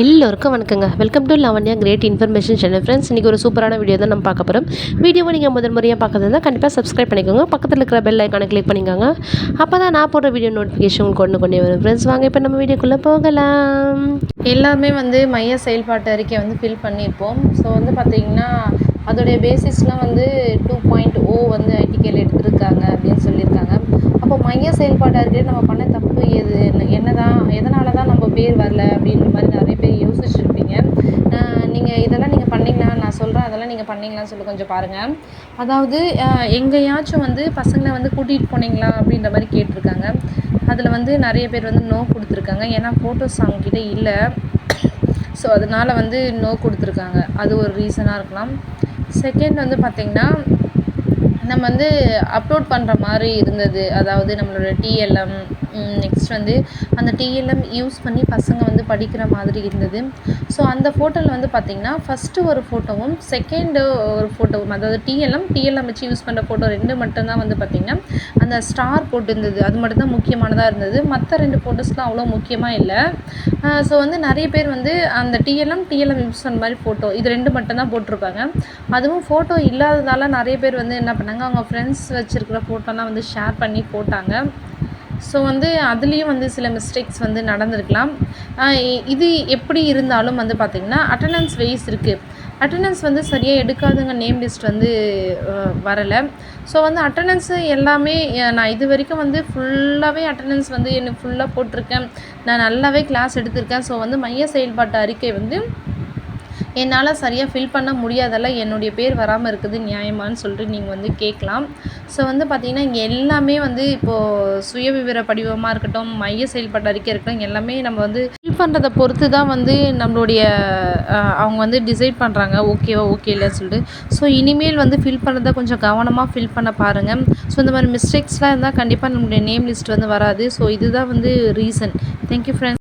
எல்லோருக்கும் வணக்கங்க. Welcome to Lavanya great information channel friends இன்றைக்கி ஒரு சூப்பரான வீடியோ தான் நம்ம பார்க்க போகிறோம் வீடியோவை நீங்கள் முதல் முறையாக பார்க்குறதுனா கண்டிப்பாக சப்ஸ்கிரைப் பண்ணிக்கோங்க. பக்கத்தில் இருக்கிற பெல் ஐக்கானை கிளிக் பண்ணிக்கோங்க. அப்போ தான் நான் போடுற வீடியோ நோட்டிஃபிகேஷன் உங்களுக்கு கொண்டு கொண்டே வரும். ஃப்ரெண்ட்ஸ் வாங்க இப்போ நம்ம வீடியோக்குள்ளே போகலாம். எல்லாருமே வந்து மைய செயல்பாட்டு அறிக்கை வந்து ஃபில் பண்ணியிருப்போம். ஸோ வந்து பார்த்திங்கன்னா அதோடைய பேசிஸ்லாம் வந்து டூ பாயிண்ட் ஓ வந்து ஐடிகேல எடுத்திருக்காங்க அப்படின்னு சொல்லியிருக்காங்க. அப்போ மைய செயல்பாட்டு அறிக்கையில் நம்ம பண்ண தப்பு எது? என்ன தான் எதனால தான் நம்ம பேர் வரல அப்படின்ற மாதிரி நிறைய பேர் யோசிச்சுருப்பீங்க நீங்கள் இதெல்லாம் நீங்கள் பண்ணீங்களா நான் சொல்கிறேன் அதெல்லாம் நீங்கள் பண்ணீங்களான்னு சொல்லி கொஞ்சம் பாருங்கள் அதாவது எங்கேயாச்சும் வந்து பசங்களை வந்து கூட்டிகிட்டு போனீங்களா அப்படின்ற மாதிரி கேட்டிருக்காங்க. அதில் வந்து நிறைய பேர் வந்து நோ கொடுத்துருக்காங்க. ஏன்னா ஃபோட்டோஸ் அவங்கக்கிட்ட இல்லை. ஸோ அதனால் வந்து நோ கொடுத்துருக்காங்க. அது ஒரு ரீசனாக இருக்கலாம். செகண்ட் வந்து பார்த்திங்கன்னா நம்ம வந்து அப்லோட் பண்ணுற மாதிரி இருந்தது. அதாவது நம்மளோட டிஎல்எம் நெக்ஸ்ட் வந்து அந்த டிஎல்எம் யூஸ் பண்ணி பசங்க வந்து படிக்கிற மாதிரி இருந்தது. ஸோ அந்த ஃபோட்டோவில் வந்து பார்த்திங்கன்னா ஃபஸ்ட்டு ஒரு ஃபோட்டோவும் செகண்டு ஒரு ஃபோட்டோவும் அதாவது டிஎல்எம் டிஎல்எம் வச்சு யூஸ் பண்ணுற ஃபோட்டோ ரெண்டு மட்டும்தான் வந்து பார்த்திங்கன்னா அந்த ஸ்டார் போட்டிருந்தது. அது மட்டும்தான் முக்கியமானதாக இருந்தது. மற்ற ரெண்டு ஃபோட்டோஸ்லாம் அவ்வளோ முக்கியமாக இல்லை. ஸோ வந்து நிறைய பேர் வந்து அந்த டிஎல்எம் டிஎல்எம் யூஸ் பண்ண மாதிரி ஃபோட்டோ இது ரெண்டு மட்டும்தான் போட்டிருப்பாங்க. அதுவும் ஃபோட்டோ இல்லாததால் நிறைய பேர் வந்து என்ன பண்ணாங்க அவங்க ஃப்ரெண்ட்ஸ் வச்சுருக்கிற ஃபோட்டோலாம் வந்து ஷேர் பண்ணி போட்டாங்க. ஸோ வந்து அதுலேயும் வந்து சில மிஸ்டேக்ஸ் வந்து நடந்திருக்கலாம். இது எப்படி இருந்தாலும் வந்து பார்த்திங்கன்னா அட்டண்டன்ஸ் வைஸ் இருக்குது அட்டண்டன்ஸ் வந்து சரியாக எடுக்காதவங்க நேம் லிஸ்ட் வந்து வரலை. ஸோ வந்து அட்டண்டன்ஸு எல்லாமே நான் இது வரைக்கும் வந்து ஃபுல்லாகவே அட்டண்டன்ஸ் வந்து எனக்கு ஃபுல்லாக போட்டிருக்கேன். நான் நல்லாவே கிளாஸ் எடுத்திருக்கேன். ஸோ வந்து மைய செயல்பாட்டு அறிக்கை வந்து என்னால் சரியாக ஃபில் பண்ண முடியாதல்ல என்னுடைய பேர் வராமல் இருக்குது நியாயமான்னு சொல்லிட்டு நீங்கள் வந்து கேட்கலாம். ஸோ வந்து பார்த்திங்கன்னா இங்கே எல்லாமே வந்து இப்போது சுயவிவர படிவமாக இருக்கட்டும் மைய செயல்பாட்டு அறிக்கை இருக்கட்டும் எல்லாமே நம்ம வந்து ஃபில் பண்ணுறதை பொறுத்து தான் வந்து நம்மளுடைய அவங்க வந்து டிசைட் பண்ணுறாங்க ஓகேவா ஓகே இல்லை சொல்லிட்டு. ஸோ இனிமேல் வந்து ஃபில் பண்ணுறதை கொஞ்சம் கவனமாக ஃபில் பண்ண பாருங்கள் ஸோ இந்த மாதிரி மிஸ்டேக்ஸ்லாம் இருந்தால் கண்டிப்பாக நம்மளுடைய நேம் லிஸ்ட் வந்து வராது. ஸோ இதுதான் வந்து ரீசன் தேங்க்யூ ஃப்ரெண்ட்ஸ்